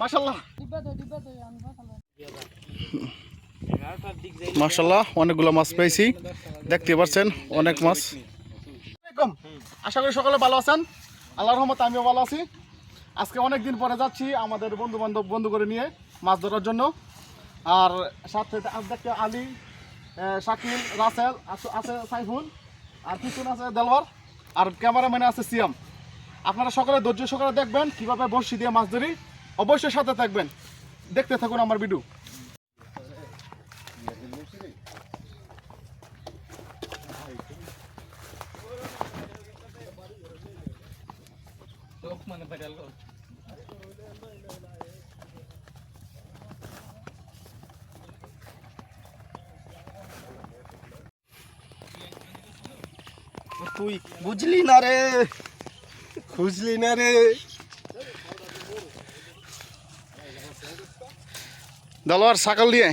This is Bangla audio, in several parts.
মাশাল্লাহ মাশাল্লাহ অনেকগুলো মাছ পেয়েছি। দেখতে পাচ্ছেন অনেক মাছ। আশা করি সকলে ভালো আছেন। আল্লাহর রহমতে আমিও ভালো আছি। আজকে অনেক দিন পরে যাচ্ছি আমাদের বন্ধু বান্ধব বন্ধু করে নিয়ে মাছ ধরার জন্য। আর সাথে দেখতে আলী শাকিল রাসেল আছে- সাইফুল আর পিছনে আছে দেলওয়ার আর ক্যামেরাম্যানে আছে সিয়াম। আপনারা সকলে ধৈর্য সহকারে দেখবেন কীভাবে বড়শি দিয়ে মাছ ধরি। অবশ্যই সাথে থাকবেন। দেখতে থাকুন আমার ভিডিও। তুই বুঝলি না রে। খুঁজলি না রে। দেলোয়ার সাকাল দিয়ে।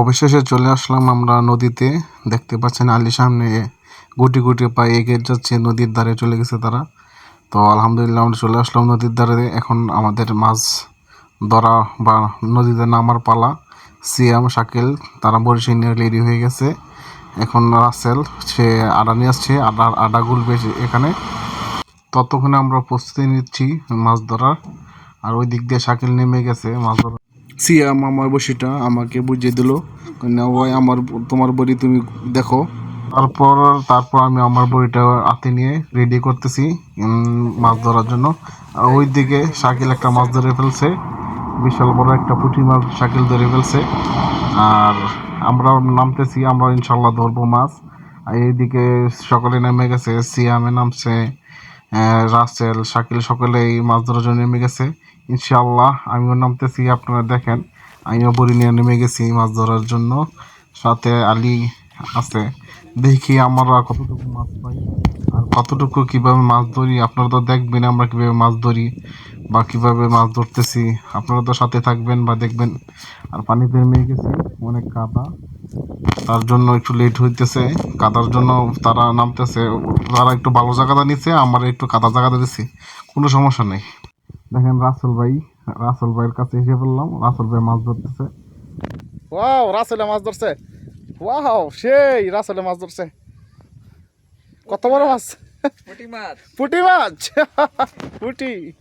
অবশেষে চলে আসলাম আমরা নদীতে। দেখতে পাচ্ছেন আলি সামনে গুটি গুটি পায়ে এগিয়ে যাচ্ছে, নদীর ধারে চলে গেছে তারা। তো আলহামদুলিল্লাহ আমরা চলে আসলাম নদীর ধারে। এখন আমাদের মাছ ধরা বা নদীতে নামার পালা। সিয়াম, শাকিল, তারা নিয়ে রেডি হয়ে গেছে। এখন রাসেল, সে আডা নিয়ে আসছে, আডা আডা গুলবে এখানে। ততক্ষণে আমরা প্রস্তুতি নিচ্ছি মাছ ধরার। আর ওই দিক দিয়ে শাকিল নেমে গেছে মাছ ধরা সিয়াম, আমার বসিটা আমাকে বুঝিয়ে দিল ওই আমার তোমার বড়ি তুমি দেখো। তারপর তারপর আমি আমার বড়িটা হাতে নিয়ে রেডি করতেছি মাছ ধরার জন্য। আর ওই দিকে শাকিল একটা মাছ ধরে ফেলছে। বিশাল বড় একটা পুঁটি মাছ শাকিল ধরে ফেলছে। আর আমরা নামতেছি, আমরা ইনশাল্লাহ ধরবো মাছ। এইদিকে সকলে নেমে গেছে, সিয়ামে নামছে রাসেল, শাকিল সকলেই মাছ ধরার জন্য নেমে গেছে। ইনশাল্লাহ আমিও নামতেছি, আপনারা দেখেন, আমিও বড়ি নিয়ে নেমে গেছি মাছ ধরার জন্য। সাথে আলী আছে। দেখি আমরা কতটুকু মাছ পাই আর কতটুকু কীভাবে মাছ ধরি। আপনারা তো দেখবেন আমরা কীভাবে মাছ ধরি বা কীভাবে মাছ ধরতেছি। আপনারা তো সাথে থাকবেন বা দেখবেন। আর পানিতে নেমে গেছি, অনেক কাদা। তার জন্য একটু লেট হইতেছে। কাদার জন্য তারা নামতেছে। তারা একটু ভালো জায়গাটা নিচ্ছে আমার একটু কাদা জায়গাটা দিচ্ছি কোনো সমস্যা নেই। দেখেন রাসেল ভাই, রাসেল ভাইয়ের কাছে এসে বললাম রাসেল ভাই মাছ ধরতেছে। ওয়াও, রাসেলে মাছ ধরছে। ওয়াও সেই রাসেলে মাছ ধরছে। কত বড় মাছ? পুঁটি মাছ। পুটি মাছ? পুটি।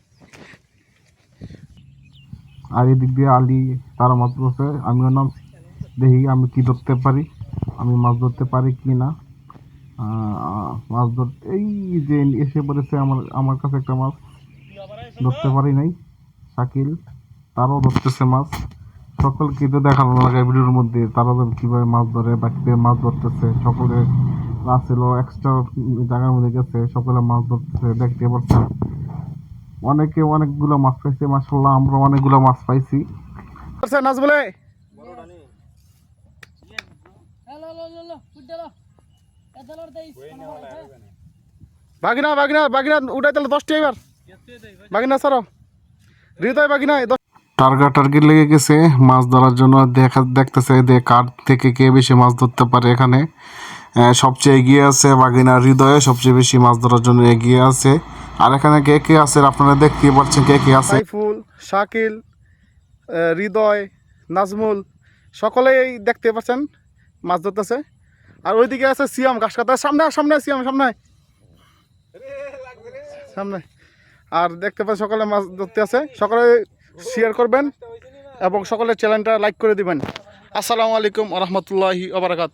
আর এদিক দিয়ে আলি তারা মাছ ধরছে। আমিও নাম দেখি আমি কি ধরতে পারি? আমি মাছ ধরতে পারি কি না? আহ, মাছ ধরতে এই যে এসে পড়েছে আমার আমার কাছে একটা মাছ। ধরতে পারি নাই। শাকিল তারও ধরতেছে মাছ। সকলকে তো দেখানো লাগে ভিডিওর মধ্যে, তারা কীভাবে মাছ ধরে বা কীভাবে মাছ ধরতেছে, সকলে রাসেলও এক্সট্রা জায়গার মধ্যে গেছে, সকলে মাছ ধরতেছে, দেখতে পাচ্ছেন অনেকে অনেকগুলো মাছ পাইছে মাসাল্লাহ আমরা অনেকগুলো মাছ পাইছি। নাচ বলে বাগিনা বাগিনা বাগিনা, উঠাই তাহলে দশটি এবার। বাগিনা, সারো। হৃদয় বাগিনা দশ টার্গেট লেগে গেছে। মাছ ধরার জন্য দেখা দেখতেছে যে কার থেকে কে বেশি মাছ ধরতে পারে এখানে। সবচেয়ে এগিয়ে আছে বাগিনা হৃদয়ে, সবচেয়ে বেশি মাছ ধরার জন্য এগিয়ে আছে। আর এখানে কে কে আছে আপনারা দেখতে পাচ্ছেন কে কে আছে। সাইফুল, শাকিল হৃদয়, নাজমুল, সকলেই দেখতে পাচ্ছেন মাছ ধরতেছে। আর ওইদিকে আছে সিয়াম ঘাস কাটা সামনে সামনে সিয়াম, সামনে সামনে আর দেখতে পাচ্ছেন সকলে মাছ ধরতে আছে। সকলে শেয়ার করবেন এবং সকলের চ্যানেলটা লাইক করে দিবেন। আসসালামু আলাইকুম রহমতুল্লাহি আবরাকাত